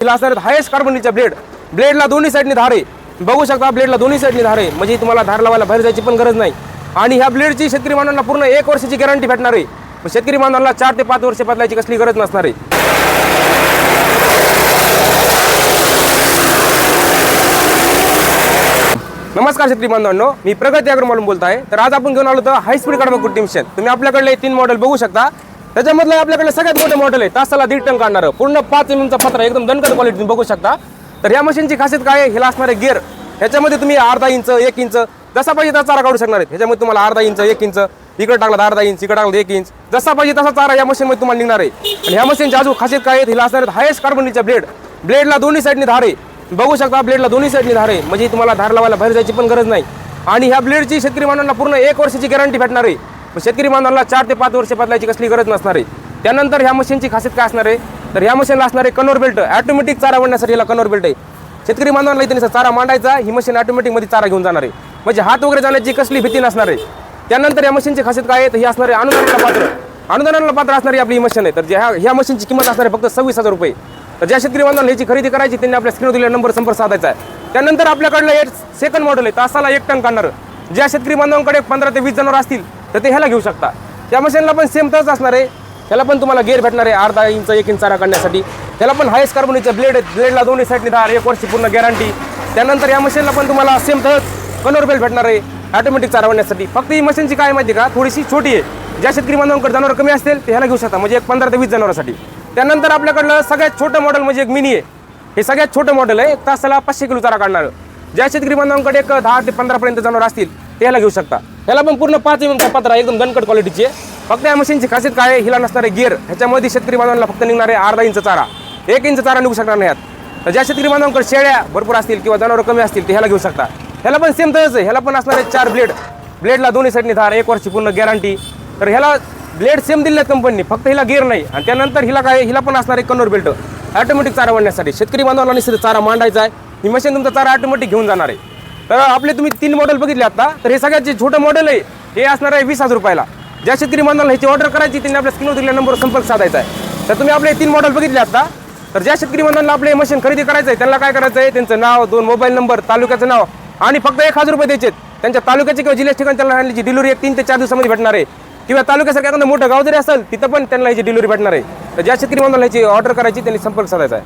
तिला असणार highest कार्बनच्या blade ब्लेडला दोन्ही साईडने धार. आहे बघू शकता ब्लेडला दोन्ही साईडने धार. आहे म्हणजे तुम्हाला धार लावायला बाहेर जायची पण गरज नाही. आणि ह्या ब्लेडची शेतकरी बांधवांना पूर्ण एक वर्षाची गॅरंटी भेटणार आहे. शेतकरी बांधवांना चार ते पाच वर्ष बदलायची कसली गरज नसणार आहे. नमस्कार शेतकरी बांधवांनो मी प्रगती अग्रमालून बोलत आहे. तर आज आपण घेऊन आलो तर हाय स्पीड कडबा कुट्टी मिशन तुम्ही आपल्याकडले तीन मॉडेल बघू शकता. त्याच्यामधलं आपल्याकडे सगळ्यात मोठे मॉडेल आहे. तासाला दीड टन काढणारं. पूर्ण पाच एम चा पत्र एकदम दणकट क्वालिटी तुम्ही बघू शकता. तर या मशीनची खासियत काय आहे? हिला असणारे गिअर ह्याच्यामध्ये तुम्ही अर्धा इंच एक इंच जसा पाहिजे तसा चारा काढू शकणार आहे ह्याच्यामध्ये तुम्हाला अर्धा इंच एक इंच इकडे टाकला अर्धा इंच इकडे टाकला एक इंच जसा पाहिजे तसा चारा या मशीनमध्ये तुम्हाला निघणार आहे. आणि ह्या मशीनची अजून खासियत काय आहे? हिला असणार हायेस्ट कार्बनच्या ब्लेड ब्लेडला दोन्ही साईडने धार आहे. बघू शकता ब्लेडला दोन्ही साईडने धार आहे. म्हणजे तुम्हाला धार लावायला बाहेर जायची पण गरज नाही. आणि ह्या ब्लेडची शेतकरी बांधवांना पूर्ण एक वर्षाची गॅरंटी भेटणार आहे. शेतकरी बांधवांना चार ते पाच वर्ष बदलायची कसली गरज नसणार आहे. त्यानंतर ह्या मशीनची खासियत काय असणार आहे? तर ह्या मशीनला असणार आहे कनोर बेल्ट. ऑटोमॅटिक चारा बनण्यासाठी याला कनोर बेल्ट आहे. शेतकरी बांधवांना इथे चारा मांडायचा ही मशीन ऑटोमॅटिकमध्ये चारा घेऊन जाणार आहे. म्हणजे हात वगैरे जाण्याची कसली भीती नसणार आहे. त्यानंतर या मशीनची खासियत काय आहे? तर ही असणार आहे अनुदानाला पात्र. अनुदानाला पात्र असणारी आपली ही मशीन आहे. तर ज्या ह्या मशीनची किंमत असणार आहे फक्त सव्वीस हजार रुपये. तर ज्या शेतकरी बांधवांना ह्याची खरेदी करायची त्यांनी आपल्या स्क्रीनवर दिलेला नंबर संपर्क साधायचा आहे. त्यानंतर आपल्याकडलं एक सेकंड मॉडेल आहे. तासाला एक टन काढणार. ज्या शेतकरी बांधवांकडे पंधरा ते वीस जनावर असतील तर ते ह्याला घेऊ शकता. त्या मशीनला पण सेम तच असणार आहे. त्याला पण तुम्हाला गेअर भेटणार आहे अर्धा इंच एक इंच चारा काढण्यासाठी. त्याला पण हायस्ट कार्बोनीचे ब्लेड आहेत. ब्लेडला दोन्ही साईडने दहा एक वर्षी पूर्ण गॅरंटी त्यानंतर या मशीनला पण तुम्हाला सेम तसंच कनोर बेल्ट भेटणार आहे. ऑटोमॅटिक चारवण्यासाठी फक्त ही मशीनची काय माहिती का? थोडीशी छोटी आहे. ज्या शेतकरी बांधवांकडे जनावर कमी असतील ते ह्याला घेऊ शकता. म्हणजे एक पंधरा ते वीस जनावरासाठी. त्यानंतर आपल्याकडलं सगळ्यात छोटं मॉडेल म्हणजे एक मिनी आहे. हे सगळ्यात छोटं मॉडेल आहे. तासाला पाचशे किलो चारा काढणार. ज्या शेतकरी बांधवांकडे एक दहा ते पंधरापर्यंत जनावर असतील ते ह्याला घेऊ शकता. ह्याला पण पूर्ण पाच एम पत्रा एकदम दणकट क्वालिटीची आहे. फक्त या मशीनची खासियत काय हिला नसणारे गिअर ह्याच्यामध्ये शेतकरी बांधवांना फक्त निघणारे अर्धा इंच चारा. एक इंच चारा निघू शकणार नाही तर ज्या शेतकरी बांधवांकडे शेळ्या भरपूर असतील किंवा जनावर कमी असतील ते ह्याला घेऊ शकता. ह्याला पण सेम तसंच आहे. ह्याला पण असणारे चार ब्लेड ब्लेडला दोन्ही साईडने धार एक वर्षी पूर्ण गॅरंटी तर ह्याला ब्लेड सेम दिले कंपनीने फक्त हिला गिअर नाही. आणि त्यानंतर हिला काय हिला पण असणार आहे कन्नोर बेल्ट ऑटोमॅटिक चारा वाढण्यासाठी शेतकरी बांधवांना निश्चित चारा मांडायचा आहे. ही मशीन तुमचा चारा ऑटोमॅटिक घेऊन जाणार आहे. तर आपले तुम्ही तीन मॉडेल बघितले आता. तर हे सगळ्यात जे छोटं मॉडेल आहे. हे असणार आहे वीस हजार रुपयाला. ज्या शेतकरी बांधवांना ह्याची ऑर्डर करायची त्यांनी आपल्या स्क्रीनवर दिलेल्या नंबरवर संपर्क साधायचा आहे. तर तुम्ही आपले तीन मॉडेल बघितले आता. तर ज्या शेतकरी बांधवांना आपले मशीन खरेदी करायचं आहे त्यांना काय करायचं आहे त्यांचं नाव दोन मोबाईल नंबर तालुक्याचं नाव आणि फक्त एक हजार रुपये द्यायचे आहेत. त्यांच्या तालुक्याचे किंवा जिल्ह्याच्या ठिकाणी त्यांना आणल्याची डिलिव्हरी एक तीन ते चार दिवसामध्ये भेटणार आहे. किंवा तालुक्यासारखं एखादं मोठं गाव जरी असेल तिथं पण त्यांना ह्याची डिलिव्हरी भेटणार आहे. तर ज्या शेतकरी बांधवांना ह्याची ऑर्डर करायची त्यांनी संपर्क साधायचा आहे.